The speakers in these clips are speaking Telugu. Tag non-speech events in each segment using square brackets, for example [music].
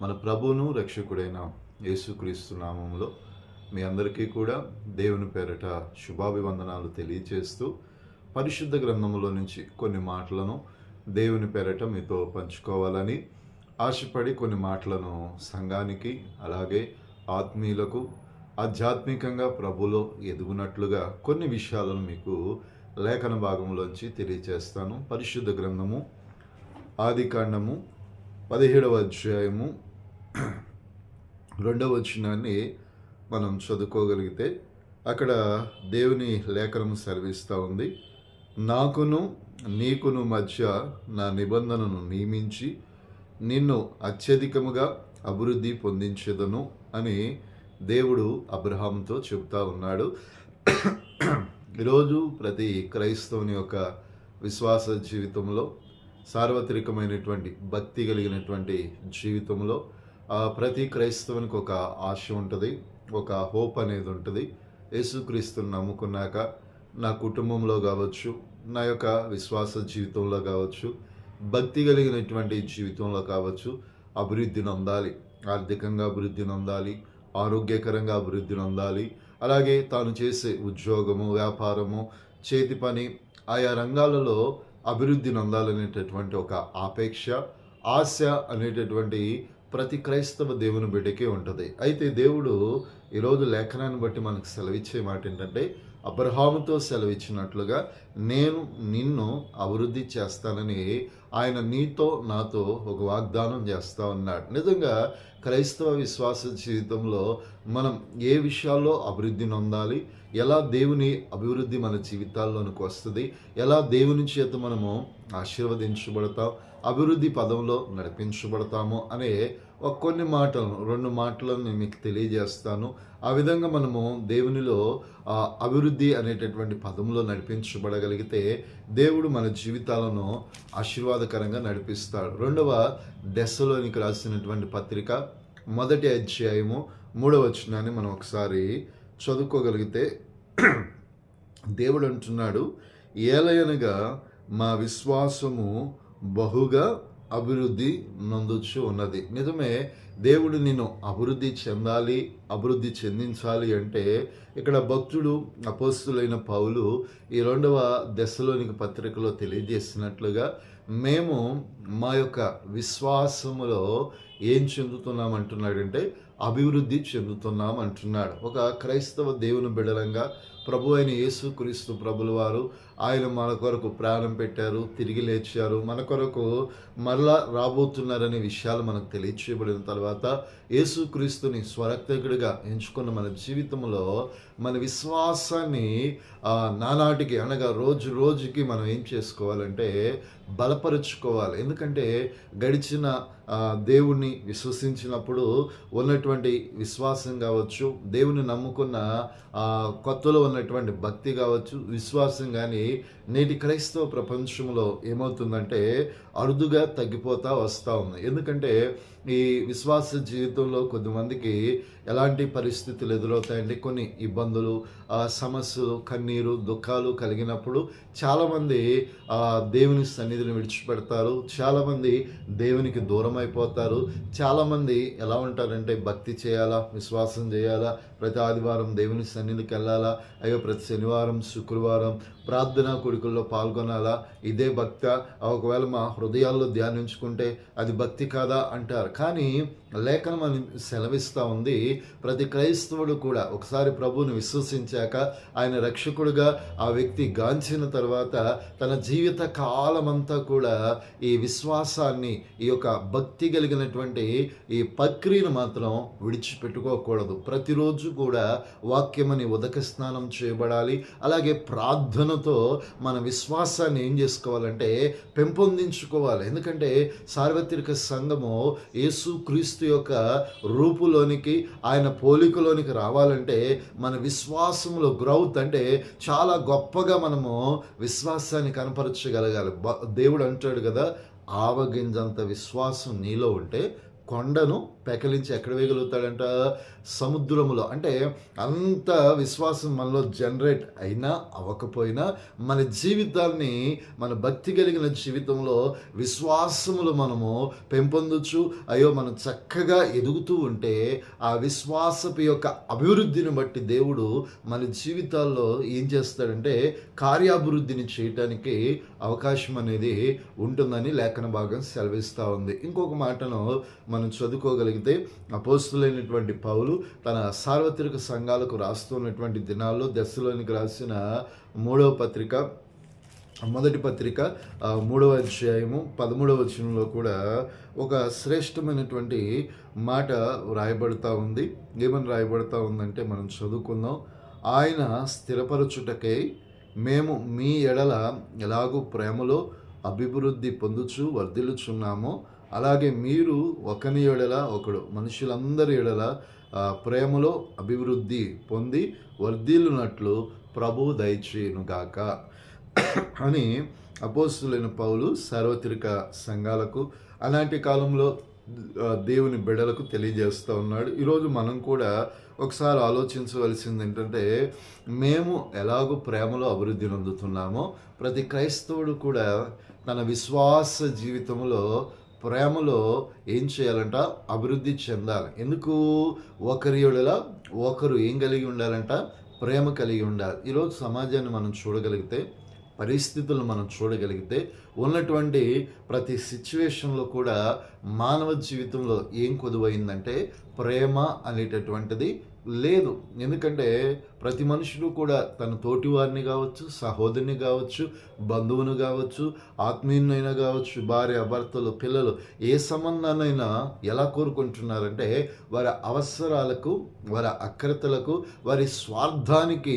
మన ప్రభువును రక్షకుడైన యేసుక్రీస్తు నామములో మీ అందరికీ కూడా దేవుని పేరట శుభాభివందనాలు తెలియచేస్తూ పరిశుద్ధ గ్రంథంలో నుంచి కొన్ని మాటలను దేవుని పేరట మీతో పంచుకోవాలని ఆశపడి కొన్ని మాటలను సంఘానికి అలాగే ఆత్మీయులకు ఆధ్యాత్మికంగా ప్రభులో ఎదుగునట్లుగా కొన్ని విషయాలను మీకు లేఖన భాగంలోంచి తెలియచేస్తాను. పరిశుద్ధ గ్రంథము ఆది కాండము పదిహేడవ అధ్యాయము. రెండవ వచనాన్ని మనం చదువుకోగలిగితే అక్కడ దేవుని లేఖనము సెలవిస్తూ ఉంది. నాకును నీకును మధ్య నా నిబంధనను నియమించి నిన్ను అత్యధికముగా అభివృద్ధి పొందించదను అని దేవుడు అబ్రహాంతో చెప్తా ఉన్నాడు. ఈరోజు ప్రతి క్రైస్తవుని యొక్క విశ్వాస జీవితంలో సార్వత్రికమైనటువంటి భక్తి కలిగినటువంటి జీవితంలో ప్రతి క్రైస్తవునికి ఒక ఆశ ఉంటుంది ఒక హోప్ అనేది ఉంటుంది. యేసుక్రీస్తుని నమ్ముకున్నాక నా కుటుంబంలో కావచ్చు నా యొక్క విశ్వాస జీవితంలో కావచ్చు భక్తి కలిగినటువంటి జీవితంలో కావచ్చు అభివృద్ధి నొందాలి ఆర్థికంగా అభివృద్ధి నొందాలి ఆరోగ్యకరంగా అభివృద్ధి నొందాలి. అలాగే తాను చేసే ఉద్యోగము వ్యాపారము చేతి పని ఆయా రంగాలలో అభివృద్ధి నందాలనేటటువంటి ఒక ఆపేక్ష ఆశ అనేటటువంటి ప్రతి క్రైస్తవ దేవుని బిడ్డకే ఉంటుంది. అయితే దేవుడు ఈరోజు లేఖనాన్ని బట్టి మనకు సెలవిచ్చే మాట ఏంటంటే అబ్రహాముతో సెలవిచ్చినట్లుగా నేను నిన్ను అభివృద్ధి చేస్తానని ఆయన నీతో నాతో ఒక వాగ్దానం చేస్తూ ఉన్నాడు. నిజంగా క్రైస్తవ విశ్వాస జీవితంలో మనం ఏ విషయాల్లో అభివృద్ధి నొందాలి ఎలా దేవుని అభివృద్ధి మన జీవితాల్లోనికి వస్తుంది? ఎలా దేవుని చేత మనము ఆశీర్వదించబడతాం? అభివృద్ధి పదంలో నడిపించబడతాము అనే ఒక కొన్ని మాటలను రెండు మాటలను నేను మీకు తెలియజేస్తాను. ఆ విధంగా మనము దేవునిలో ఆ అభివృద్ధి అనేటటువంటి పదంలో నడిపించబడగలిగితే దేవుడు మన జీవితాలను ఆశీర్వాదకరంగా నడిపిస్తాడు. రెండవ దశలోనికి రాసినటువంటి పత్రిక మొదటి అధ్యాయము మూడవ వచనాన్ని మనం ఒకసారి చదువుకోగలిగితే దేవుడు అంటున్నాడు ఏలయనగా మా విశ్వాసము బహుగా అభివృద్ధి నొందొచ్చు ఉన్నది. నిజమే దేవుడు నేను అభివృద్ధి చెందాలి అభివృద్ధి చెందించాలి అంటే ఇక్కడ భక్తుడు అపోస్తులైన పౌలు ఈ రెండవ దశలోనికి పత్రికలో తెలియజేసినట్లుగా మేము మా యొక్క విశ్వాసములో ఏం చెందుతున్నాం అంటున్నాడంటే అభివృద్ధి చెందుతున్నాం అంటున్నాడు. ఒక క్రైస్తవ దేవుని బిడలంగా ప్రభు అయిన యేసుక్రీస్తు ప్రభుల వారు ఆయన మన కొరకు ప్రాణం పెట్టారు తిరిగి లేచారు. మన కొరకు మరలా రాబోతున్నారనే విషయాలు మనకు తెలియచేయబడిన తర్వాత యేసుక్రీస్తుని స్వరక్తకుడిగా ఎంచుకున్న మన జీవితంలో మన విశ్వాసాన్ని నానాటికి అనగా రోజు రోజుకి మనం ఏం చేసుకోవాలంటే బలపరుచుకోవాలి. ఎందుకంటే గడిచిన దేవుణ్ణి విశ్వసించినప్పుడు ఉన్నటువంటి విశ్వాసం కావచ్చు దేవుని నమ్ముకున్న కొత్తలో ఉన్నటువంటి భక్తి కావచ్చు విశ్వాసం కానీ నేటి క్రైస్తవ ప్రపంచంలో ఏమవుతుందంటే అరుదుగా తగ్గిపోతా వస్తూ ఉంది. ఎందుకంటే ఈ విశ్వాస జీవితంలో కొద్దిమందికి ఎలాంటి పరిస్థితులు ఎదురవుతాయండి కొన్ని ఇబ్బందులు సమస్యలు కన్నీరు దుఃఖాలు కలిగినప్పుడు చాలామంది ఆ, దేవుని సన్నిధిని విడిచిపెడతారు. చాలామంది దేవునికి దూరం అయిపోతారు చాలామంది ఎలా ఉంటారంటే భక్తి చేయాలా? విశ్వాసం చేయాలా? ప్రతి ఆదివారం దేవుని సన్నిధికి వెళ్ళాలా? అయ్యో ప్రతి శనివారం శుక్రవారం ప్రార్థనా కొడుకుల్లో పాల్గొనాలా? ఇదే భక్త ఒకవేళ మా హృదయాల్లో ధ్యానించుకుంటే అది భక్తి కాదా? అంటారు. కానీ లేఖనం అని సెలవిస్తూ ఉంది. ప్రతి క్రైస్తవుడు కూడా ఒకసారి ప్రభువుని విశ్వసించాక ఆయన రక్షకుడుగా ఆ వ్యక్తి గాంచిన తర్వాత తన జీవిత కాలమంతా కూడా ఈ విశ్వాసాన్ని ఈ యొక్క భక్తి కలిగినటువంటి ఈ ప్రక్రియను మాత్రం విడిచిపెట్టుకోకూడదు. ప్రతిరోజు కూడా వాక్యమని ఉదక స్నానం చేయబడాలి. అలాగే ప్రార్థన ప్రార్థనతో మన విశ్వాసాన్ని ఏం చేసుకోవాలంటే పెంపొందించుకోవాలి. ఎందుకంటే సార్వత్రిక సంఘము యేసు క్రీస్తు యొక్క రూపులోనికి ఆయన పోలికలోనికి రావాలంటే మన విశ్వాసంలో గ్రౌత్ అంటే చాలా గొప్పగా మనము విశ్వాసాన్ని కనపరచగలగాలి. బ- దేవుడు అంటాడు కదా ఆవగింజంత విశ్వాసం నీలో ఉంటే కొండను పెకలించి ఎక్కడ వేయగలుగుతాడంట? సముద్రములో. అంటే అంత విశ్వాసం మనలో జనరేట్ అయినా అవ్వకపోయినా మన జీవితాన్ని మన భక్తి కలిగిన జీవితంలో విశ్వాసములు మనము పెంపొందొచ్చు. అయ్యో మనం చక్కగా ఎదుగుతూ ఉంటే ఆ విశ్వాసపు యొక్క అభివృద్ధిని బట్టి దేవుడు మన జీవితాల్లో ఏం చేస్తాడంటే కార్యాభివృద్ధిని చేయటానికి అవకాశం అనేది ఉంటుందని లేఖన భాగం సెలవిస్తూ ఉంది. ఇంకొక మాటను మనం చదువుకోగలిగితే అపోస్తులైనటువంటి పౌలు తన సార్వత్రిక సంఘాలకు రాస్తున్నటువంటి దినాల్లో దశలోనికి రాసిన మూడవ పత్రిక మొదటి పత్రిక మూడవ అధ్యాయము పదమూడవ వచనంలో కూడా ఒక శ్రేష్టమైనటువంటి మాట రాయబడతా ఉంది. ఏమని రాయబడతా ఉందంటే మనం చదువుకుందాం. ఆయన స్థిరపరచుటకై మేము మీ ఎడల ఎలాగూ ప్రేమలో అభివృద్ధి పొందుచు వర్ధిల్లుచున్నామో. అలాగే మీరు ఒకని ఎడల ఒకడు మనుషులందరి ఎడల ప్రేమలో అభివృద్ధి పొంది వర్ధిల్లునట్లు ప్రభు దయచేయునుగాక అని అపోస్తులైన పౌలు సార్వత్రిక సంఘాలకు అలాంటి కాలంలో దేవుని బిడలకు తెలియజేస్తూ ఉన్నాడు. ఈరోజు మనం కూడా ఒకసారి ఆలోచించవలసింది ఏంటంటే మేము ఎలాగో ప్రేమలో అభివృద్ధి నొందుతున్నామో ప్రతి క్రైస్తవుడు కూడా తన విశ్వాస జీవితంలో ప్రేమలో ఏం చేయాలంట? అభివృద్ధి చెందాలి. ఎందుకు? ఒకరి ఒకరు ఏం కలిగి ఉండాలంట? ప్రేమ కలిగి ఉండాలి. ఈరోజు సమాజాన్ని మనం చూడగలిగితే పరిస్థితులను మనం చూడగలిగితే ఉన్నటువంటి ప్రతి సిచ్యువేషన్లో కూడా మానవ జీవితంలో ఏం కొదువైందంటే ప్రేమ అనేటటువంటిది లేదు. ఎందుకంటే ప్రతి మనుషుడు కూడా తన తోటివారిని కావచ్చు సహోదరుని కావచ్చు బంధువుని కావచ్చు ఆత్మీయునైనా కావచ్చు భార్య భర్తలు పిల్లలు ఏ సంబంధాన్నైనా ఎలా కోరుకుంటున్నారంటే వారి అవసరాలకు వారి అక్రతలకు వారి స్వార్థానికి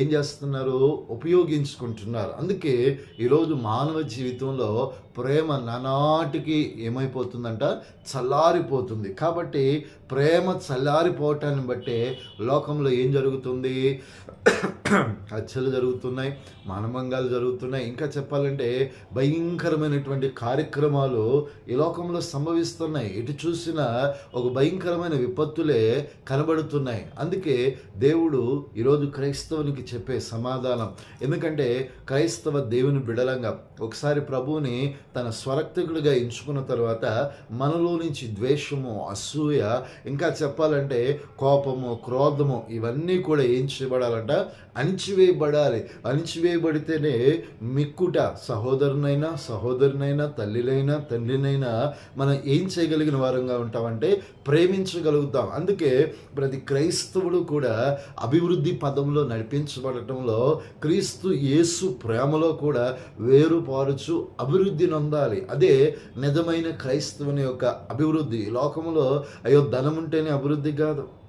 ఏం చేస్తున్నారు ఉపయోగించుకుంటున్నారు. అందుకే ఈరోజు మానవ జీవితంలో ప్రేమ నానాటికి ఏమైపోతుందంట? చల్లారిపోతుంది. కాబట్టి ప్రేమ చల్లారిపోవటాన్ని బట్టే లోకంలో ఏం జరుగుతుంది? [coughs] హత్యలు జరుగుతున్నాయి మానభంగాలు జరుగుతున్నాయి. ఇంకా చెప్పాలంటే భయంకరమైనటువంటి కార్యక్రమాలు ఈ లోకంలో సంభవిస్తున్నాయి. ఎటు చూసినా ఒక భయంకరమైన విపత్తులే కనబడుతున్నాయి. అందుకే దేవుడు ఈరోజు క్రైస్తవునికి చెప్పే సమాధానం. ఎందుకంటే క్రైస్తవ దేవుని బిడలంగా ఒకసారి ప్రభువుని తన స్వరక్తకుడిగా ఎంచుకున్న తర్వాత మనలో నుంచి ద్వేషము అసూయ ఇంకా చెప్పాలంటే కోపము క్రోధము ఇవన్నీ కూడా ఏం చేయబడాలంట అణిచివేయబడాలి. అణిచివేయబడితేనే మిక్కుట సహోదరునైనా సహోదరునైనా తల్లినైనా తండ్రినైనా మనం ఏం చేయగలిగిన వారంగా ఉంటామంటే ప్రేమించగలుగుతాం. అందుకే ప్రతి క్రైస్తవుడు కూడా అభివృద్ధి పదంలో నడిపించబడటంలో క్రీస్తు యేసు ప్రేమలో కూడా వేరుపారుచు అభివృద్ధి నొందాలి. అదే నిజమైన క్రైస్తవుని యొక్క అభివృద్ధి. లోకంలో అయ్యో ధనం ఉంటేనే అభివృద్ధి కాదు.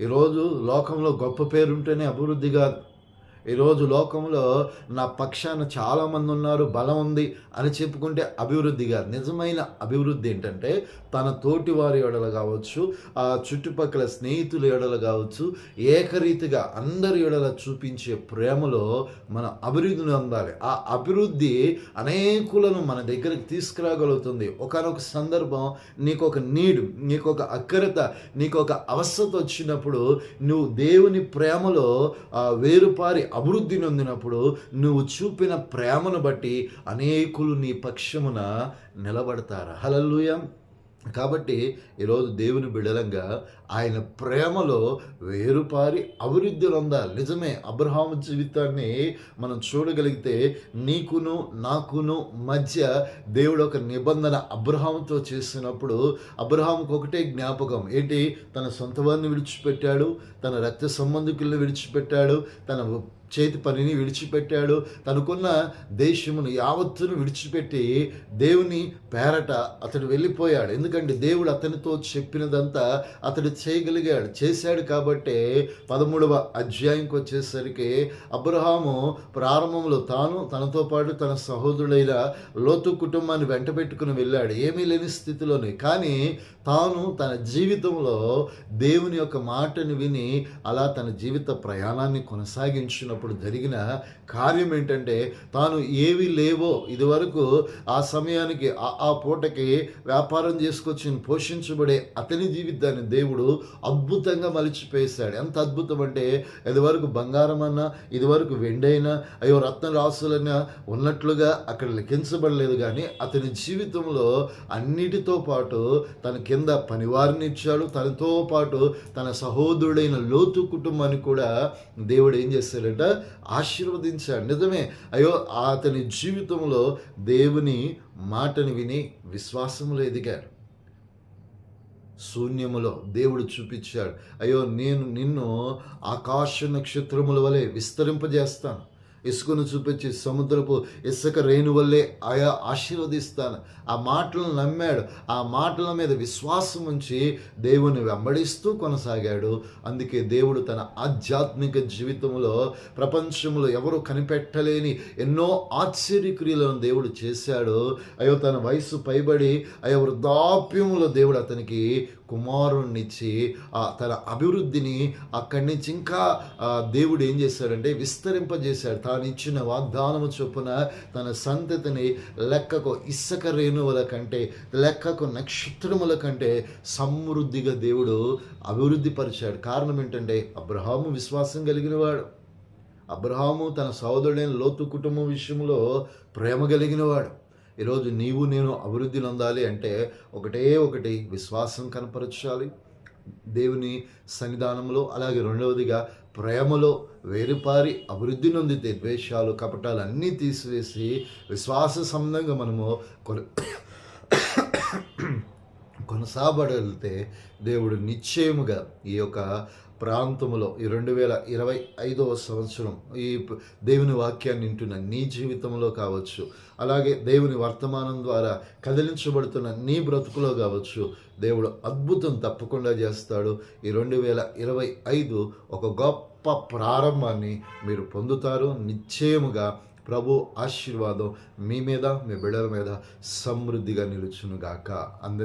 ఈరోజు లోకంలో గొప్ప పేరు ఉంటేనే అభివృద్ధి కాదు. ఈరోజు లోకంలో నా పక్షాన చాలామంది ఉన్నారు బలం ఉంది అని చెప్పుకుంటే అభివృద్ధి కాదు. నిజమైన అభివృద్ధి ఏంటంటే తన తోటి వారి ఎడలు కావచ్చు ఆ చుట్టుపక్కల స్నేహితుల ఎడలు కావచ్చు ఏకరీతిగా అందరి ఎడల చూపించే ప్రేమలో మన అభివృద్ధిని అందాలి ఆ అభివృద్ధి అనేకులను మన దగ్గరికి తీసుకురాగలుగుతుంది. ఒకనొక సందర్భం నీకు ఒక నీడ్ నీకు ఒక అక్కరత నీకు ఒక అవసరత వచ్చినప్పుడు నువ్వు దేవుని ప్రేమలో వేరుపారి అభివృద్ధి నొందినప్పుడు నువ్వు చూపిన ప్రేమను బట్టి అనేకులు నీ పక్షమున నిలబడతారు. హలల్లుయ. కాబట్టి ఈరోజు దేవుని బిడలంగా ఆయన ప్రేమలో వేరుపారి అభివృద్ధి నొందాలి. నిజమే అబ్రహాం జీవితాన్ని మనం చూడగలిగితే నీకును నాకును మధ్య దేవుడు ఒక నిబంధన అబ్రహాంతో చేసినప్పుడు అబ్రహాంకు ఒకటే జ్ఞాపకం. ఏంటి? తన సొంత వారిని విడిచిపెట్టాడు తన రక్త సంబంధికులను విడిచిపెట్టాడు తన చేతి పనిని విడిచిపెట్టాడు. తనకున్న దేశమును యావత్తును విడిచిపెట్టి దేవుని పేరట అతడు వెళ్ళిపోయాడు. ఎందుకంటే దేవుడు అతనితో చెప్పినదంతా అతడు చేయగలిగాడు. చేశాడు కాబట్టే పదమూడవ అధ్యాయంకి వచ్చేసరికి అబ్రహాము ప్రారంభంలో తాను తనతో పాటు తన సహోదరుడైన లోతు కుటుంబాన్ని వెంట పెట్టుకుని వెళ్ళాడు. ఏమీ లేని స్థితిలోనే. కానీ తాను తన జీవితంలో దేవుని యొక్క మాటను విని అలా తన జీవిత ప్రయాణాన్ని కొనసాగించినప్పుడు చేస్తున్నప్పుడు జరిగిన కార్యం ఏంటంటే తాను ఏవి లేవో ఇదివరకు ఆ సమయానికి ఆ ఆ పూటకి వ్యాపారం చేసుకొచ్చి పోషించబడే అతని జీవితాన్ని దేవుడు అద్భుతంగా మలిచిపేశాడు ఎంత అద్భుతం అంటే ఇదివరకు బంగారం అన్నా ఇదివరకు వెండైనా అయ్యో రత్న రాసులైనా ఉన్నట్లుగా అక్కడ లెక్కించబడలేదు కానీ అతని జీవితంలో అన్నిటితో పాటు తన కింద పనివారిని ఇచ్చాడు. తనతో పాటు తన సహోదరుడైన లోతు కుటుంబాన్ని కూడా దేవుడు ఏం చేశాడంట ఆశీర్వదించాడు. నిజమే. అయ్యో అతని జీవితంలో దేవుని మాటని విని విశ్వాసంలో ఎదిగాడు. శూన్యములో దేవుడు చూపించాడు. అయ్యో నేను నిన్ను ఆకాశ నక్షత్రముల వలె విస్తరింపజేస్తాను. ఇసుకను చూపించి సముద్రపు ఇసుక రేణు వల్లే ఆయా ఆశీర్వదిస్తాను. ఆ మాటలను నమ్మాడు. ఆ మాటల మీద విశ్వాసం ఉంచి దేవుని వెంబడిస్తూ కొనసాగాడు. అందుకే దేవుడు తన ఆధ్యాత్మిక జీవితంలో ప్రపంచంలో ఎవరు కనిపెట్టలేని ఎన్నో ఆశ్చర్యక్రియలను దేవుడు చేశాడు. అయ్యో తన వయసు పైబడి అయ్యో వృద్ధాప్యములో దేవుడు అతనికి కుమారుణ్ణిచ్చి తన అభివృద్ధిని అక్కడి నుంచి ఇంకా దేవుడు ఏం చేశాడంటే విస్తరింపజేశాడు. తాను ఇచ్చిన వాగ్దానము చొప్పున తన సంతతిని లెక్కకు ఇసుక రేణువుల కంటే లెక్కకు నక్షత్రముల కంటే సమృద్ధిగా దేవుడు అభివృద్ధి పరిచాడు కారణం ఏంటంటే అబ్రహాము విశ్వాసం కలిగినవాడు. అబ్రహాము తన సహోదరుడైన లోతు కుటుంబం విషయంలో ప్రేమ కలిగినవాడు. ఈరోజు నీవు నేను అభివృద్ధి నొందాలి అంటే ఒకటే ఒకటి విశ్వాసం కనపరచాలి. దేవుని సన్నిధానంలో అలాగే రెండవదిగా ప్రేమలో వేరుపారి అభివృద్ధి నొందితే ద్వేషాలు కపటాలు అన్నీ తీసివేసి విశ్వాస సంబంధంగా మనము కొన కొనసాగబడితే దేవుడు నిశ్చయముగా ఈ యొక్క ప్రాంతంలో ఈ రెండు వేల ఇరవై ఐదవ సంవత్సరం ఈ దేవుని వాక్యాన్ని వింటున్న నీ జీవితంలో కావచ్చు అలాగే దేవుని వర్తమానం ద్వారా కదిలించబడుతున్న నీ బ్రతుకులో కావచ్చు దేవుడు అద్భుతం తప్పకుండా చేస్తాడు. ఈ రెండు వేల ఇరవై ఐదు ఒక గొప్ప ప్రారంభాన్ని మీరు పొందుతారు. నిశ్చయముగా ప్రభు ఆశీర్వాదం మీ మీద మీ బిడ్డల మీద సమృద్ధిగా నిలుచునుగాక. అందరి